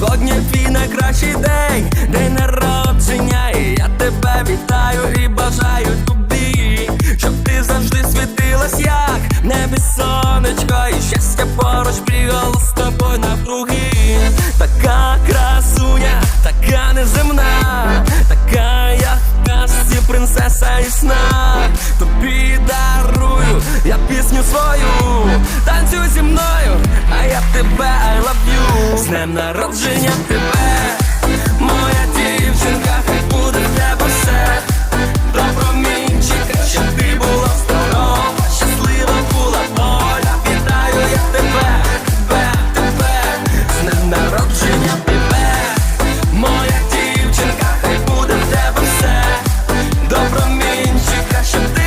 Сьогодні твій найкращий день, день народження, і я тебе вітаю і бажаю тобі, щоб ти завжди світилась, як небі сонечко, і щастя поруч бігало з тобою навкруги. Така красуня, така неземна, така як в казці принцеса і сна. Тобі дарую я пісню свою, танцюй зі мною, днем народження тебе, моя дівчинка, хай буде в тебе все, добро мінчика, щоб ти була здорова, щаслива була воля, вітаю я тебе, тебе, тебе, з днем народження тебе, моя дівчинка, хай буде в тебе все, добро мінчика, щоб ти.